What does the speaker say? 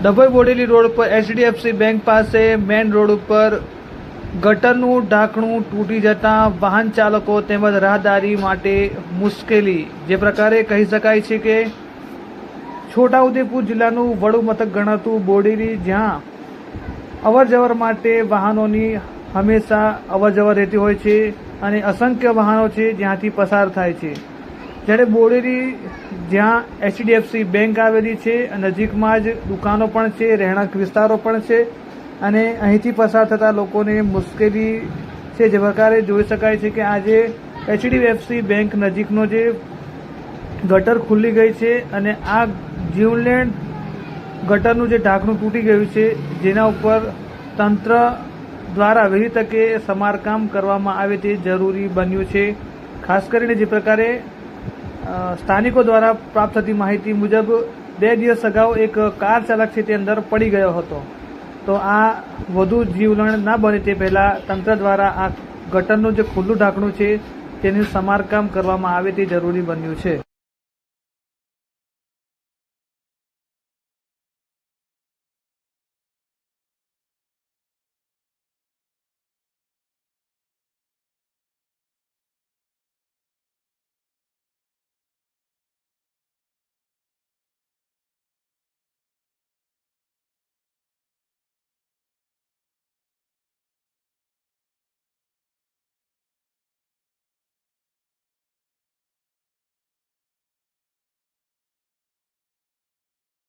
Dabhoi Bodeli road પર HDFC bank પાસે main road ઉપર ગટરનું ઢાંકણું તૂટી જતાં વાહન ચાલકો તેમજ રાહદારી માટે મુશ્કેલી. જે પ્રકારે કહી શકાય છે કે છોટાઉદેપુર જિલ્લાનું વડુ મથક ગણાતું બોડેલી જ્યાં અવરજવર માટે વાહનોની હંમેશા અવરજવર રહેતી હોય છે અને અસંખ્ય વાહનો છે જ્યાંથી પસાર થાય છે. જ્યારે બોડેલી જ્યાં એચડીએફસી બેંક આવેલી છે નજીકમાં જ દુકાનો પણ છે, રહેણાંક વિસ્તારો પણ છે, અને અહીંથી પસાર થતા લોકોને મુશ્કેલી છે જે પ્રકારે જોઈ શકાય છે કે આજે એચડીએફસી બેંક નજીકનો જે ગટર ખુલ્લી ગઈ છે, અને આ જીવલેણ ગટરનું જે ઢાંકણું તૂટી ગયું છે, જેના ઉપર તંત્ર દ્વારા વહેલી તકે સમારકામ કરવામાં આવે તે જરૂરી બન્યું છે. ખાસ કરીને જે પ્રકારે સ્થાનિકો દ્વારા પ્રાપ્ત થતી માહિતી મુજબ બે દિવસ અગાઉ એક કાર ચાલક છે તે અંદર પડી ગયો હતો. તો આ વધુ જીવલણ ના બને તે પહેલા તંત્ર દ્વારા આ ગટરનું જે ખુલ્લું ઢાંકણું છે તેનું સમારકામ કરવામાં આવે તે જરૂરી બન્યું છે.